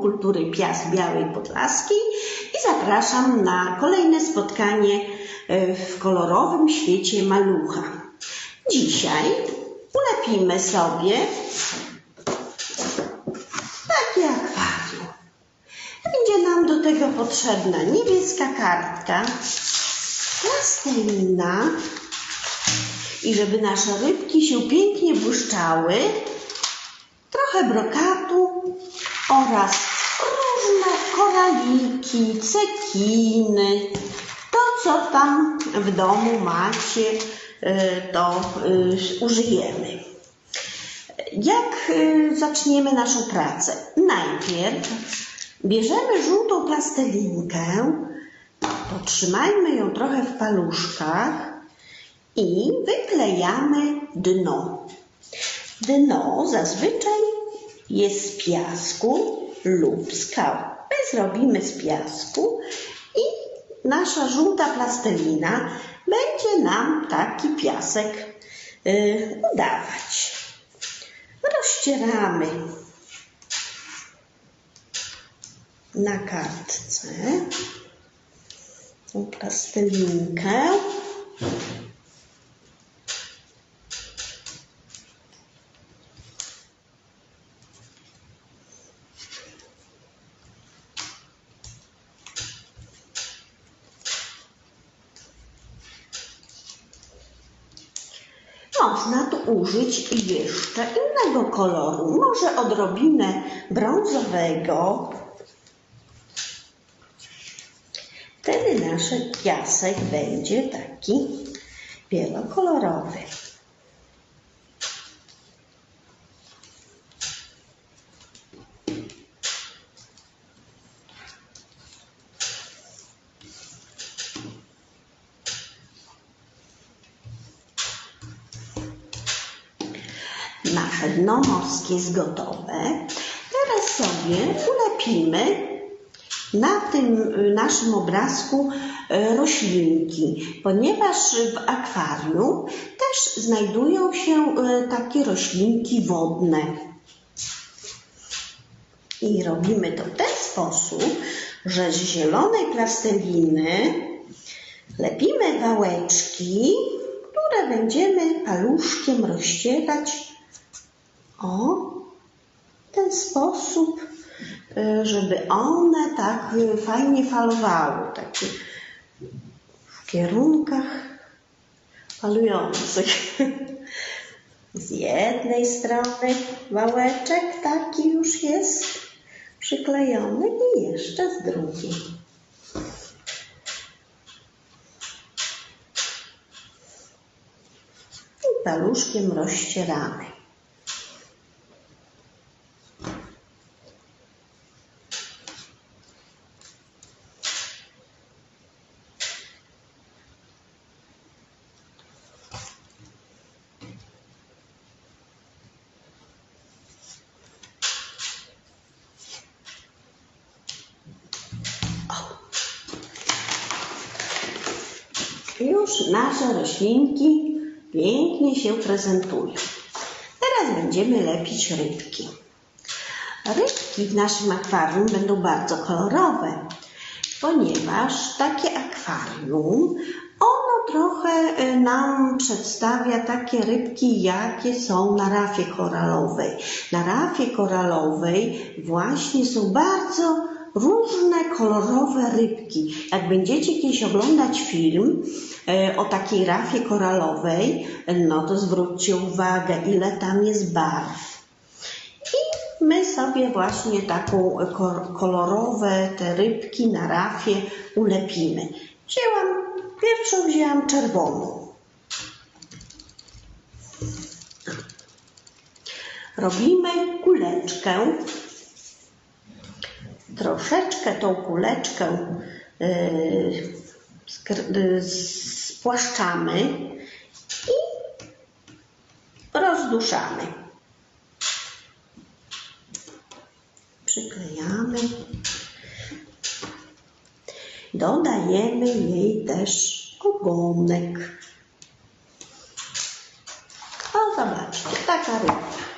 Kultury, Piast Białej Podlaskiej i zapraszam na kolejne spotkanie e, w kolorowym świecie malucha. Dzisiaj ulepimy sobie takie akwarium. Będzie nam do tego potrzebna niebieska kartka, plastelina i żeby nasze rybki się pięknie błyszczały, trochę brokatu oraz różne koraliki, cekiny. To, co tam w domu macie, y, to y, użyjemy. Jak y, zaczniemy naszą pracę? Najpierw bierzemy żółtą plastelinkę, potrzymajmy ją trochę w paluszkach i wyklejamy dno. Dno zazwyczaj jest z piasku lub skał. My zrobimy z piasku i nasza żółta plastelina będzie nam taki piasek y, udawać. Rozcieramy na kartce tą plastelinkę. Można tu użyć jeszcze innego koloru, może odrobinę brązowego. Wtedy nasz piasek będzie taki wielokolorowy. Nasze dno morskie jest gotowe. Teraz sobie ulepimy na tym naszym obrazku y, roślinki, ponieważ w akwarium też znajdują się y, takie roślinki wodne. I robimy to w ten sposób, że z zielonej plasteliny lepimy wałeczki, które będziemy paluszkiem rozcierać o ten sposób, y, żeby one tak fajnie falowały, takie w kierunkach falujących. Z jednej strony wałeczek taki już jest przyklejony i jeszcze z drugiej. I paluszkiem rozcieramy. Już nasze roślinki pięknie się prezentują. Teraz będziemy lepić rybki. Rybki w naszym akwarium będą bardzo kolorowe, ponieważ takie akwarium, ono trochę y, nam przedstawia takie rybki, jakie są na rafie koralowej. Na rafie koralowej właśnie są bardzo różne kolorowe rybki. Jak będziecie kiedyś oglądać film e, o takiej rafie koralowej, no to zwróćcie uwagę, ile tam jest barw. I my sobie właśnie taką ko- kolorowe te rybki na rafie ulepimy. Wzięłam, pierwszą wzięłam czerwoną. Robimy kuleczkę troszeczkę tą kuleczkę yy, yy, spłaszczamy i rozduszamy. Przyklejamy. Dodajemy jej też ogonek. O, zobaczcie, taka rybka.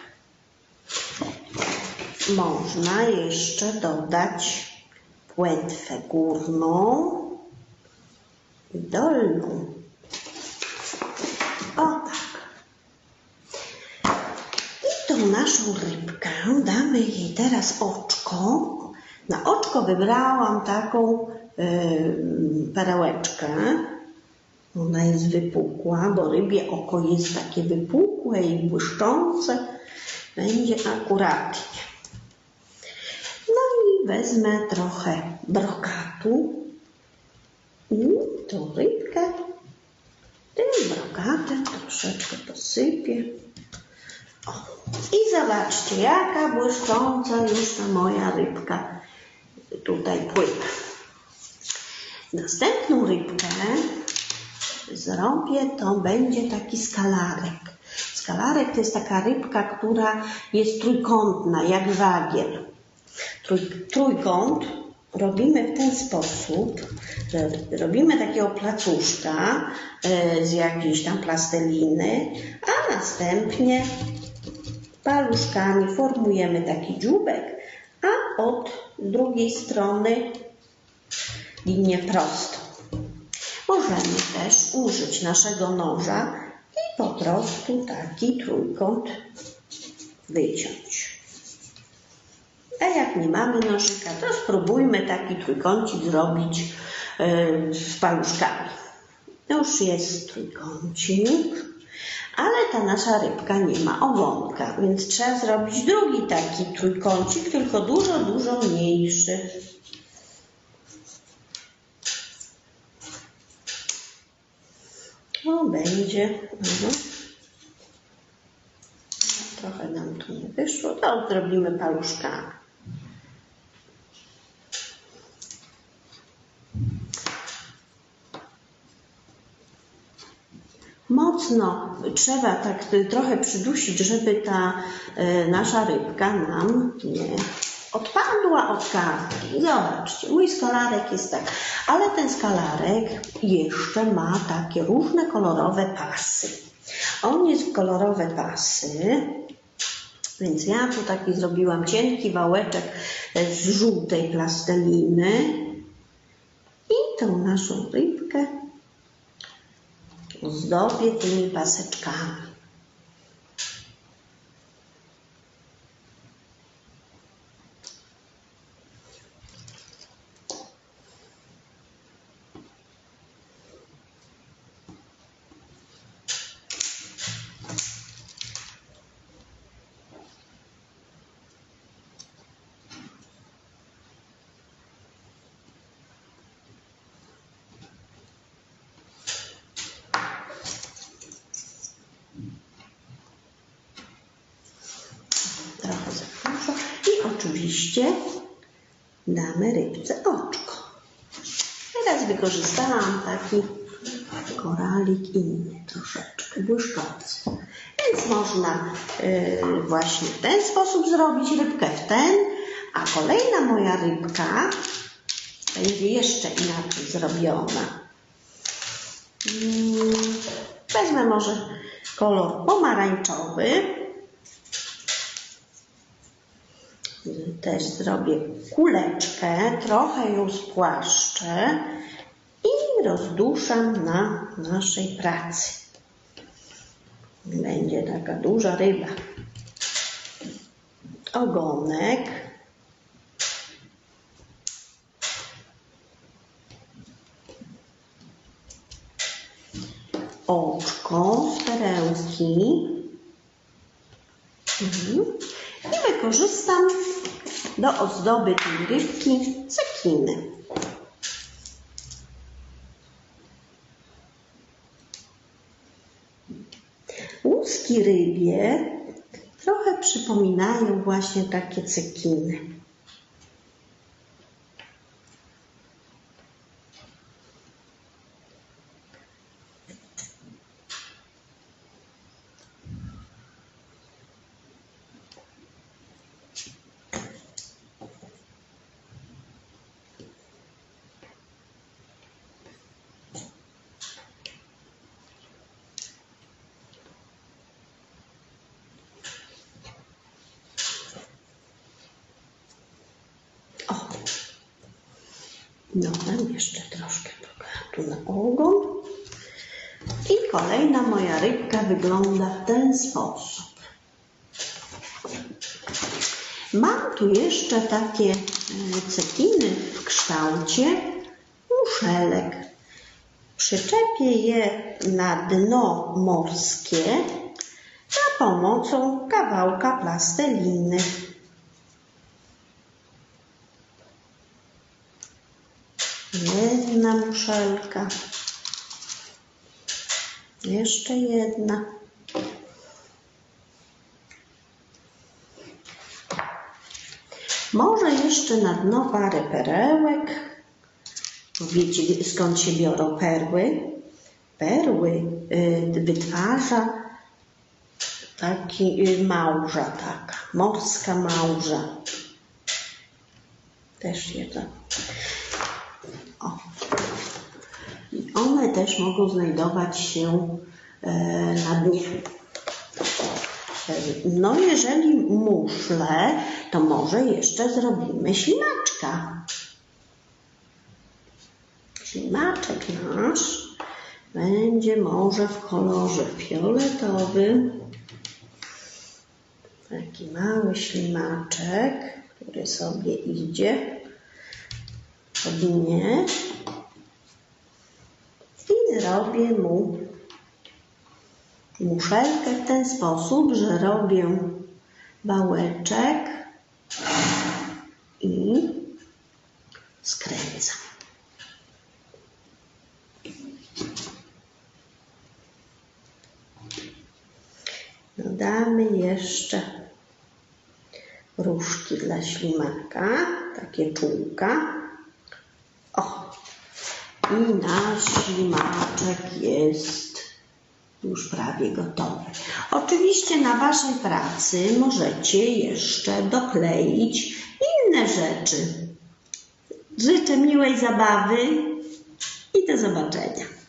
Można jeszcze dodać płetwę górną i dolną. O tak. I tą naszą rybkę damy jej teraz oczko. Na oczko wybrałam taką yy, perełeczkę. Ona jest wypukła, bo rybie oko jest takie wypukłe i błyszczące. Będzie akuratnie. Wezmę trochę brokatu i tą rybkę tym brokatem troszeczkę posypię. O. I zobaczcie, jaka błyszcząca już ta moja rybka tutaj pływa. Następną rybkę zrobię, to będzie taki skalarek. Skalarek to jest taka rybka, która jest trójkątna, jak żagiel. Trój, trójkąt robimy w ten sposób, że robimy takiego placuszka e, z jakiejś tam plasteliny, a następnie paluszkami formujemy taki dziubek, a od drugiej strony linię prostą. Możemy też użyć naszego noża i po prostu taki trójkąt wyciąć. A jak nie mamy nożyka, to spróbujmy taki trójkącik zrobić yy, z paluszkami. Już jest trójkącik, ale ta nasza rybka nie ma ogonka, więc trzeba zrobić drugi taki trójkącik, tylko dużo, dużo mniejszy. O, będzie. Mhm. Trochę nam tu nie wyszło, to zrobimy paluszkami. Mocno trzeba tak trochę przydusić, żeby ta y, nasza rybka nam nie odpadła od kartki. Zobaczcie, mój skalarek jest tak, ale ten skalarek jeszcze ma takie różne kolorowe pasy. On jest kolorowe pasy, więc ja tu taki zrobiłam cienki wałeczek z żółtej plasteliny i tą naszą rybkę os dobre de mim passa de carro. Oczywiście damy rybce oczko. Teraz wykorzystałam taki koralik inny, troszeczkę błyszczący. Więc można yy, właśnie w ten sposób zrobić rybkę w ten, a kolejna moja rybka będzie jeszcze inaczej zrobiona. Yy, wezmę może kolor pomarańczowy. Też zrobię kuleczkę, trochę ją spłaszczę i rozduszam na naszej pracy. Będzie taka duża ryba. Ogonek. Oczko z. Mhm. I wykorzystam do ozdoby tej rybki cekiny. Łuski rybie trochę przypominają właśnie takie cekiny. Dodam jeszcze troszkę tu na ogon. I kolejna moja rybka wygląda w ten sposób. Mam tu jeszcze takie e, cekiny w kształcie muszelek. Przyczepię je na dno morskie za pomocą kawałka plasteliny. Jedna muszelka. Jeszcze jedna. Może jeszcze na dno parę perełek. Wiecie skąd się biorą perły? Perły y, wytwarza taki y, małża taka, morska małża. Też jedno. One też mogą znajdować się e, na dnie. No jeżeli muszle, to może jeszcze zrobimy ślimaczka. Ślimaczek nasz będzie może w kolorze fioletowym. Taki mały ślimaczek, który sobie idzie po dnie robię mu muszelkę w ten sposób, że robię bałeczek i skręcam. Dodamy jeszcze różki dla ślimaka, takie czółka. O, i nasz ślimaczek jest już prawie gotowy. Oczywiście na Waszej pracy możecie jeszcze dokleić inne rzeczy. Życzę miłej zabawy i do zobaczenia.